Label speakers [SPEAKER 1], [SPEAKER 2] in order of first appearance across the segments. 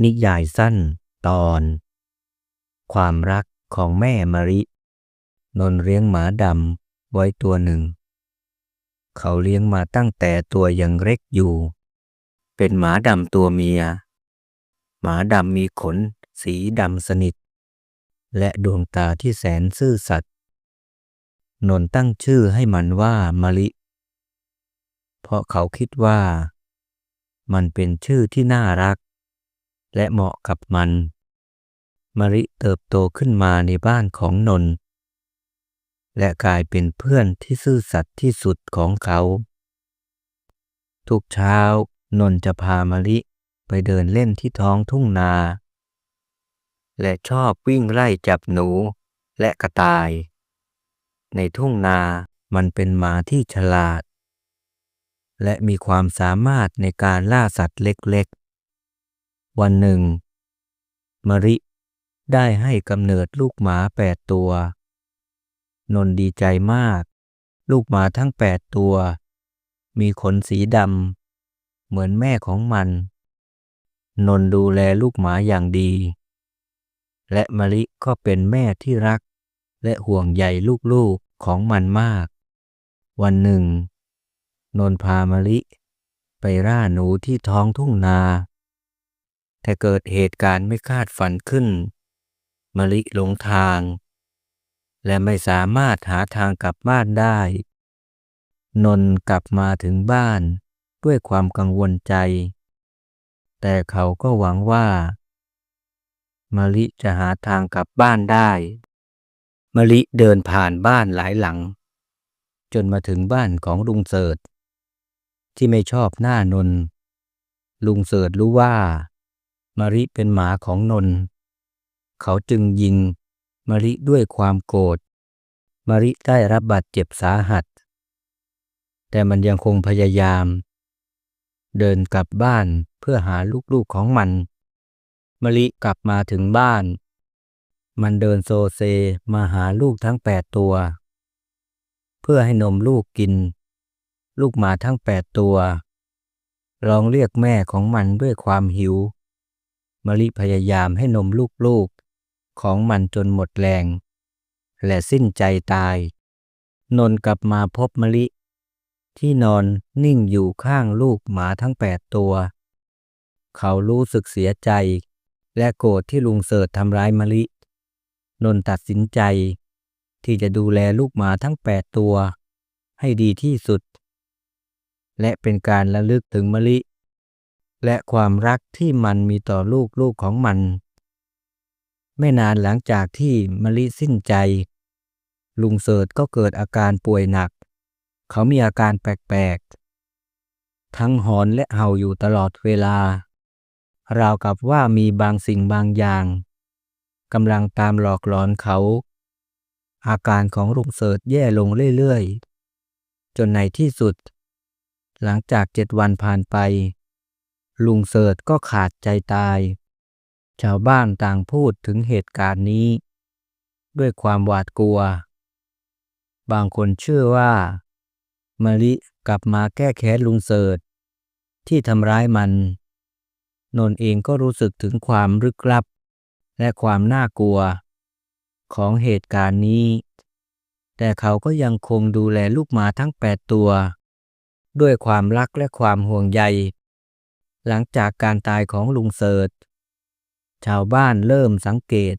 [SPEAKER 1] นิยายสั้น ตอน ความรักของแม่มะริ นนเลี้ยงหมาดำไว้ตัวหนึ่ง เขาเลี้ยงมาตั้งแต่ตัวยังเล็กอยู่ เป็นหมาดำตัวเมีย หมาดำมีขนสีดำสนิท และดวงตาที่แสนซื่อสัตย์นนตั้งชื่อให้มันว่ามะลิเพราะเขาคิดว่า มันเป็นชื่อที่น่ารัก และเหมาะกับมัน มะริเติบโตขึ้นมาในบ้านของนน และกลายเป็นเพื่อนที่ซื่อสัตย์ที่สุดของเขา ทุกเช้านนจะพามะลิไปเดินเล่นที่ท้องทุ่งนา และชอบวิ่งไล่จับหนูและกระต่าย ในทุ่งนามันเป็นหมาที่ฉลาด และมีความสามารถในการล่าสัตว์เล็ก วันหนึ่งมะริได้ให้กำเนิดลูกหมาแปดตัว นนดีใจมาก ลูกหมาทั้งแปดตัว มีขนสีดำเหมือนแม่ของมัน นนดูแลลูกหมาอย่างดี และมะลิก็เป็นแม่ที่รัก และห่วงใยลูกๆของมันมาก วันหนึ่ง นนพามะลิไปล่าหนูที่ท้องทุ่งนา แต่เกิดเหตุการณ์ไม่คาดฝันขึ้น มะลิหลงทาง และไม่สามารถหาทางกลับบ้านได้ นนกลับมาถึงบ้านด้วยความกังวลใจ แต่เขาก็หวังว่ามะลิจะหาทางกลับบ้านได้มะลิเดินผ่านบ้านหลายหลัง จนมาถึงบ้านของลุงเสิร์ชที่ไม่ชอบหน้านน ลุงเสิร์ชรู้ว่า มะริเป็นหมาของนน เขาจึงยิงมะริด้วยความโกรธมะริได้รับบาดเจ็บสาหัส แต่มันยังคงพยายาม เดินกลับบ้านเพื่อหาลูกๆของมันมะลิกลับมาถึงบ้าน มันเดินโซเซมาหาลูกทั้งแปดตัว เพื่อให้นมลูกกิน ลูกหมาทั้งแปดตัวร้องเรียกแม่ของมันด้วยความหิว มะลิพยายามให้นมลูกๆ ของมันจนหมดแรง และสิ้นใจตาย นนกลับมาพบมะลิ ที่นอนนิ่งอยู่ข้างลูกหมาทั้งแปดตัว เขารู้สึกเสียใจ และโกรธที่ลุงเสิร์ชทำร้ายมะลิ นนตัดสินใจ ที่จะดูแลลูกหมาทั้งแปดตัว ให้ดีที่สุด และเป็นการระลึกถึงมะลิ และความรักที่มันมีต่อลูกลูกของมัน ไม่นานหลังจากที่มะลิสิ้นใจ ลุงเสิร์ชก็เกิดอาการป่วยหนัก เขามีอาการแปลกๆ ทั้งหอนและเห่าอยู่ตลอดเวลา ราวกับว่ามีบางสิ่งบางอย่างกำลังตามหลอกหลอนเขา อาการของลุงเสิร์ชแย่ลงเรื่อยๆ จนในที่สุด หลังจากเจ็ดวันผ่านไป ลุงเสิร์ชก็ขาดใจตาย ชาวบ้านต่างพูดถึงเหตุการณ์นี้ ด้วยความหวาดกลัว บางคนเชื่อว่ามะลิกลับมาแก้แค้นลุงเสิร์ชที่ทำร้ายมัน นนเองก็รู้สึกถึงความลึกลับ และความน่ากลัว ของเหตุการณ์นี้ แต่เขาก็ยังคงดูแลลูกหมาทั้งแปดตัว ด้วยความรักและความห่วงใย หลังจากการตายของลุงเสิร์ชชาวบ้านเริ่มสังเกต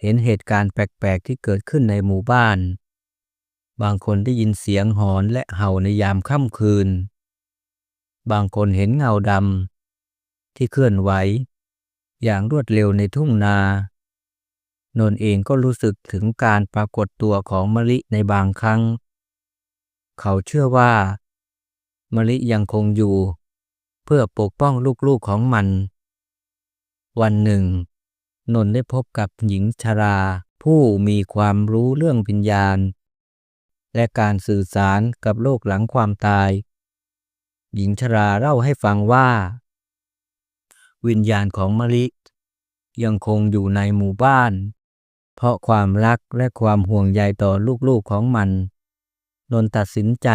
[SPEAKER 1] เห็นเหตุการณ์แปลก ๆ ที่เกิดขึ้นในหมู่บ้าน บางคนได้ยินเสียงหอนและเห่าในยามค่ำคืน บางคนเห็นเงาดำที่เคลื่อนไหว อย่างรวดเร็วในทุ่งนานนเองก็รู้สึกถึงการปรากฏตัวของมะลิในบางครั้ง เขาเชื่อว่ามะลิยังคงอยู่ เพื่อปกป้องลูกๆของมัน วันหนึ่ง นนได้พบกับหญิงชรา ผู้มีความรู้เรื่องวิญญาณ และการสื่อสารกับโลกหลังความตาย หญิงชราเล่าให้ฟังว่า วิญญาณของมะลิยังคงอยู่ในหมู่บ้าน เพราะความรักและความห่วงใยต่อลูกๆของมัน นนตัดสินใจ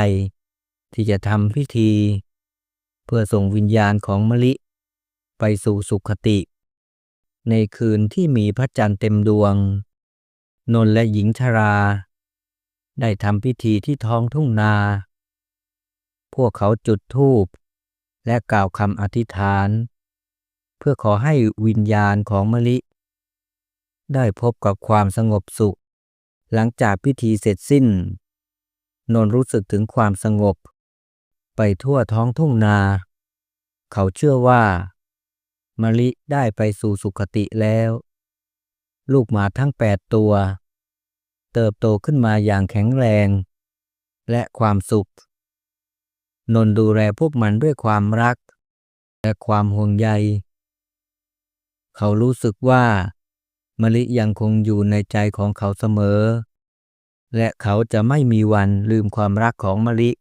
[SPEAKER 1] ที่จะทำพิธี เพื่อส่งวิญญาณของมะลิ ไปสู่สุขติ ในคืนที่มีพระจันทร์เต็มดวง นนท์และหญิงชรา ได้ทำพิธีที่ท้องทุ่งนา พวกเขาจุดธูป และกล่าวคำอธิษฐาน เพื่อขอให้วิญญาณของมะลิ ได้พบกับความสงบสุข หลังจากพิธีเสร็จสิ้น นนท์รู้สึกถึงความสงบ ไปทั่วท้องทุ่งนา เขาเชื่อว่า มะลิได้ไปสู่สุขติแล้ว ลูกหมาทั้งแปดตัว เติบโตขึ้นมาอย่างแข็งแรง และความสุข นนท์ดูแลพวกมันด้วยความรัก และความห่วงใย เขารู้สึกว่ามะลิยังคงอยู่ในใจของเขาเสมอ และเขาจะไม่มีวันลืมความรักของมะลิ